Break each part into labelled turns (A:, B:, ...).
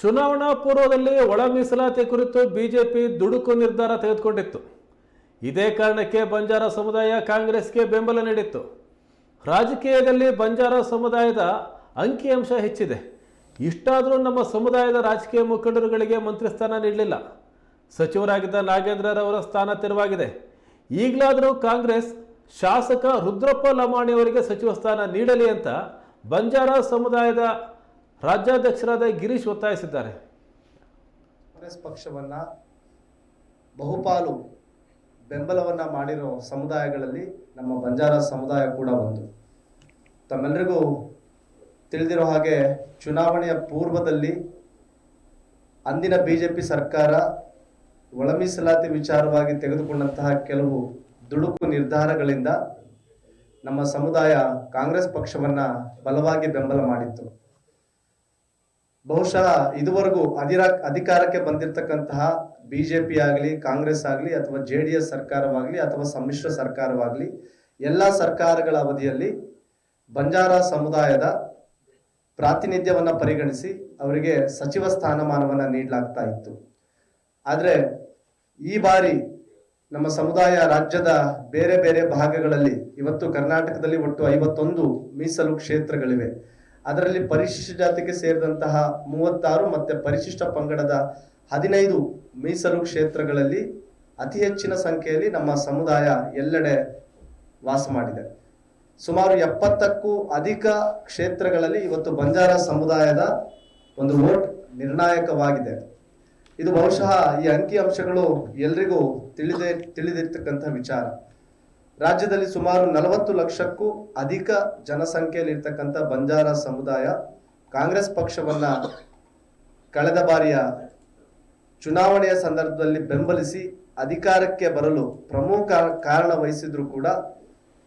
A: ಚುನಾವಣಾ ಪೂರ್ವದಲ್ಲಿ ಒಳ ಮೀಸಲಾತಿ ಕುರಿತು ಬಿಜೆಪಿ ದುಡುಕು ನಿರ್ಧಾರ ತೆಗೆದುಕೊಂಡಿತ್ತು. ಇದೇ ಕಾರಣಕ್ಕೆ ಬಂಜಾರ ಸಮುದಾಯ ಕಾಂಗ್ರೆಸ್ಗೆ ಬೆಂಬಲ ನೀಡಿತ್ತು. ರಾಜಕೀಯದಲ್ಲಿ ಬಂಜಾರ ಸಮುದಾಯದ ಅಂಕಿಅಂಶ ಹೆಚ್ಚಿದೆ. ಇಷ್ಟಾದರೂ ನಮ್ಮ ಸಮುದಾಯದ ರಾಜಕೀಯ ಮುಖಂಡರುಗಳಿಗೆ ಮಂತ್ರಿ ಸ್ಥಾನ ನೀಡಲಿಲ್ಲ. ಸಚಿವರಾಗಿದ್ದ ನಾಗೇಂದ್ರರವರ ಸ್ಥಾನ ತೆರವಾಗಿದೆ. ಈಗಲಾದರೂ ಕಾಂಗ್ರೆಸ್ ಶಾಸಕ ರುದ್ರಪ್ಪ ಲಮಾಣಿ ಅವರಿಗೆ ಸಚಿವ ಸ್ಥಾನ ನೀಡಲಿ ಅಂತ ಬಂಜಾರ ಸಮುದಾಯದ ರಾಜ್ಯಾಧ್ಯಕ್ಷರಾದ ಗಿರೀಶ್ ಒತ್ತಾಯಿಸಿದ್ದಾರೆ.
B: ಕಾಂಗ್ರೆಸ್ ಪಕ್ಷವನ್ನ ಬಹುಪಾಲು ಬೆಂಬಲವನ್ನ ಮಾಡಿರೋ ಸಮುದಾಯಗಳಲ್ಲಿ ನಮ್ಮ ಬಂಜಾರ ಸಮುದಾಯ ಕೂಡ ಒಂದು. ತಮ್ಮೆಲ್ಲರಿಗೂ ತಿಳಿದಿರೋ ಹಾಗೆ ಚುನಾವಣೆಯ ಪೂರ್ವದಲ್ಲಿ ಅಂದಿನ ಬಿಜೆಪಿ ಸರ್ಕಾರ ಒಳಮೀಸಲಾತಿ ವಿಚಾರವಾಗಿ ತೆಗೆದುಕೊಂಡಂತಹ ಕೆಲವು ದುಡುಕು ನಿರ್ಧಾರಗಳಿಂದ ನಮ್ಮ ಸಮುದಾಯ ಕಾಂಗ್ರೆಸ್ ಪಕ್ಷವನ್ನ ಬಲವಾಗಿ ಬೆಂಬಲ ಮಾಡಿತ್ತು. ಬಹುಶಃ ಇದುವರೆಗೂ ಅಧಿರ, ಅಧಿಕಾರಕ್ಕೆ ಬಂದಿರತಕ್ಕಂತಹ ಬಿಜೆಪಿ ಆಗಲಿ, ಕಾಂಗ್ರೆಸ್ ಆಗಲಿ, ಅಥವಾ ಜೆ ಡಿ ಎಸ್ ಸರ್ಕಾರವಾಗಲಿ, ಅಥವಾ ಸಮ್ಮಿಶ್ರ ಸರ್ಕಾರವಾಗಲಿ, ಎಲ್ಲ ಸರ್ಕಾರಗಳ ಅವಧಿಯಲ್ಲಿ ಬಂಜಾರ ಸಮುದಾಯದ ಪ್ರಾತಿನಿಧ್ಯವನ್ನು ಪರಿಗಣಿಸಿ ಅವರಿಗೆ ಸಚಿವ ಸ್ಥಾನಮಾನವನ್ನು ನೀಡಲಾಗ್ತಾ ಇತ್ತು. ಆದರೆ ಈ ಬಾರಿ ನಮ್ಮ ಸಮುದಾಯ ರಾಜ್ಯದ ಬೇರೆ ಬೇರೆ ಭಾಗಗಳಲ್ಲಿ, ಇವತ್ತು ಕರ್ನಾಟಕದಲ್ಲಿ ಒಟ್ಟು ಐವತ್ತೊಂದು ಮೀಸಲು ಕ್ಷೇತ್ರಗಳಿವೆ. ಅದರಲ್ಲಿ ಪರಿಶಿಷ್ಟ ಜಾತಿಗೆ ಸೇರಿದಂತಹ ಮೂವತ್ತಾರು ಮತ್ತೆ ಪರಿಶಿಷ್ಟ ಪಂಗಡದ ಹದಿನೈದು ಮೀಸಲು ಕ್ಷೇತ್ರಗಳಲ್ಲಿ ಅತಿ ಹೆಚ್ಚಿನ ಸಂಖ್ಯೆಯಲ್ಲಿ ನಮ್ಮ ಸಮುದಾಯ ಎಲ್ಲೆಡೆ ವಾಸ ಮಾಡಿದೆ. ಸುಮಾರು ಎಪ್ಪತ್ತಕ್ಕೂ ಅಧಿಕ ಕ್ಷೇತ್ರಗಳಲ್ಲಿ ಇವತ್ತು ಬಂಜಾರ ಸಮುದಾಯದ ಒಂದು ವೋಟ್ ನಿರ್ಣಾಯಕವಾಗಿದೆ. ಇದು ಬಹುಶಃ ಈ ಅಂಕಿಅಂಶಗಳು ಎಲ್ರಿಗೂ ತಿಳಿದೇ ತಿಳಿದಿರ್ತಕ್ಕಂಥ ವಿಚಾರ. ರಾಜ್ಯದಲ್ಲಿ ಸುಮಾರು ನಲವತ್ತು ಲಕ್ಷಕ್ಕೂ ಅಧಿಕ ಜನಸಂಖ್ಯೆಯಲ್ಲಿ ಇರ್ತಕ್ಕಂಥ ಬಂಜಾರ ಸಮುದಾಯ ಕಾಂಗ್ರೆಸ್ ಪಕ್ಷವನ್ನ ಕಳೆದ ಬಾರಿಯ ಚುನಾವಣೆಯ ಸಂದರ್ಭದಲ್ಲಿ ಬೆಂಬಲಿಸಿ ಅಧಿಕಾರಕ್ಕೆ ಬರಲು ಪ್ರಮುಖ ಕಾರಣ ವಹಿಸಿದ್ರು ಕೂಡ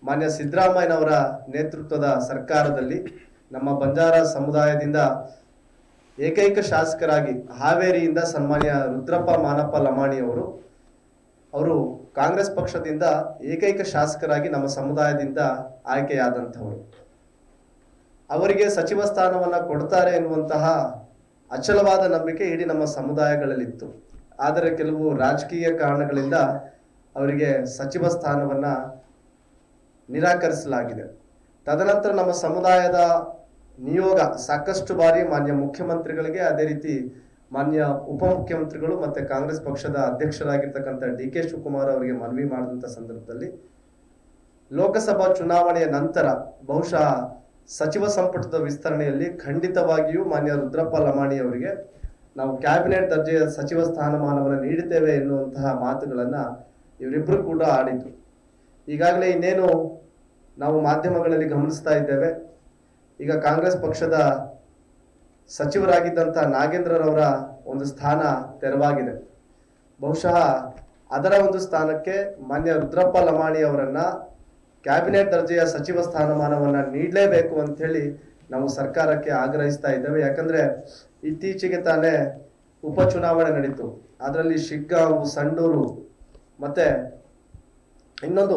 B: ಮಾನ್ಯ ಸಿದ್ದರಾಮಯ್ಯನವರ ನೇತೃತ್ವದ ಸರ್ಕಾರದಲ್ಲಿ ನಮ್ಮ ಬಂಜಾರ ಸಮುದಾಯದಿಂದ ಏಕೈಕ ಶಾಸಕರಾಗಿ ಹಾವೇರಿಯಿಂದ ಸನ್ಮಾನ್ಯ ರುದ್ರಪ್ಪ ಮಾನಪ್ಪ ಲಮಾಣಿ ಅವರು ಅವರು ಕಾಂಗ್ರೆಸ್ ಪಕ್ಷದಿಂದ ಏಕೈಕ ಶಾಸಕರಾಗಿ ನಮ್ಮ ಸಮುದಾಯದಿಂದ ಆಯ್ಕೆಯಾದಂಥವರು. ಅವರಿಗೆ ಸಚಿವ ಸ್ಥಾನವನ್ನ ಕೊಡ್ತಾರೆ ಎನ್ನುವಂತಹ ಅಚಲವಾದ ನಂಬಿಕೆ ಇಡೀ ನಮ್ಮ ಸಮುದಾಯಗಳಲ್ಲಿತ್ತು. ಆದರೆ ಕೆಲವು ರಾಜಕೀಯ ಕಾರಣಗಳಿಂದ ಅವರಿಗೆ ಸಚಿವ ಸ್ಥಾನವನ್ನ ನಿರಾಕರಿಸಲಾಗಿದೆ. ತದನಂತರ ನಮ್ಮ ಸಮುದಾಯದ ನಿಯೋಗ ಸಾಕಷ್ಟು ಬಾರಿ ಮಾನ್ಯ ಮುಖ್ಯಮಂತ್ರಿಗಳಿಗೆ ಅದೇ ರೀತಿ ಮಾನ್ಯ ಉಪಮುಖ್ಯಮಂತ್ರಿಗಳು ಮತ್ತೆ ಕಾಂಗ್ರೆಸ್ ಪಕ್ಷದ ಅಧ್ಯಕ್ಷರಾಗಿರ್ತಕ್ಕಂಥ ಡಿ ಕೆ ಶಿವಕುಮಾರ್ ಅವರಿಗೆ ಮನವಿ ಮಾಡಿದಂಥ ಸಂದರ್ಭದಲ್ಲಿ ಲೋಕಸಭಾ ಚುನಾವಣೆಯ ನಂತರ ಬಹುಶಃ ಸಚಿವ ಸಂಪುಟದ ವಿಸ್ತರಣೆಯಲ್ಲಿ ಖಂಡಿತವಾಗಿಯೂ ಮಾನ್ಯ ರುದ್ರಪ್ಪ ಲಮಾಣಿ ಅವರಿಗೆ ನಾವು ಕ್ಯಾಬಿನೆಟ್ ದರ್ಜೆಯ ಸಚಿವ ಸ್ಥಾನಮಾನವನ್ನು ನೀಡುತ್ತೇವೆ ಎನ್ನುವಂತಹ ಮಾತುಗಳನ್ನು ಇವರಿಬ್ಬರು ಕೂಡ ಆಡಿದ್ರು. ಈಗಾಗಲೇ ಇನ್ನೇನು ನಾವು ಮಾಧ್ಯಮಗಳಲ್ಲಿ ಗಮನಿಸ್ತಾ ಇದ್ದೇವೆ. ಈಗ ಕಾಂಗ್ರೆಸ್ ಪಕ್ಷದ ಸಚಿವರಾಗಿದ್ದಂಥ ನಾಗೇಂದ್ರರವರ ಒಂದು ಸ್ಥಾನ ತೆರವಾಗಿದೆ. ಬಹುಶಃ ಅದರ ಒಂದು ಸ್ಥಾನಕ್ಕೆ ಮಾನ್ಯ ರುದ್ರಪ್ಪ ಲಮಾಣಿ ಅವರನ್ನ ಕ್ಯಾಬಿನೆಟ್ ದರ್ಜೆಯ ಸಚಿವ ಸ್ಥಾನಮಾನವನ್ನ ನೀಡಲೇಬೇಕು ಅಂತ ಹೇಳಿ ನಾವು ಸರ್ಕಾರಕ್ಕೆ ಆಗ್ರಹಿಸ್ತಾ ಇದ್ದೇವೆ. ಯಾಕಂದ್ರೆ ಇತ್ತೀಚೆಗೆ ತಾನೇ ಉಪಚುನಾವಣೆ ನಡೀತು. ಅದರಲ್ಲಿ ಶಿಗ್ಗಾವು, ಸಂಡೂರು ಮತ್ತೆ ಇನ್ನೊಂದು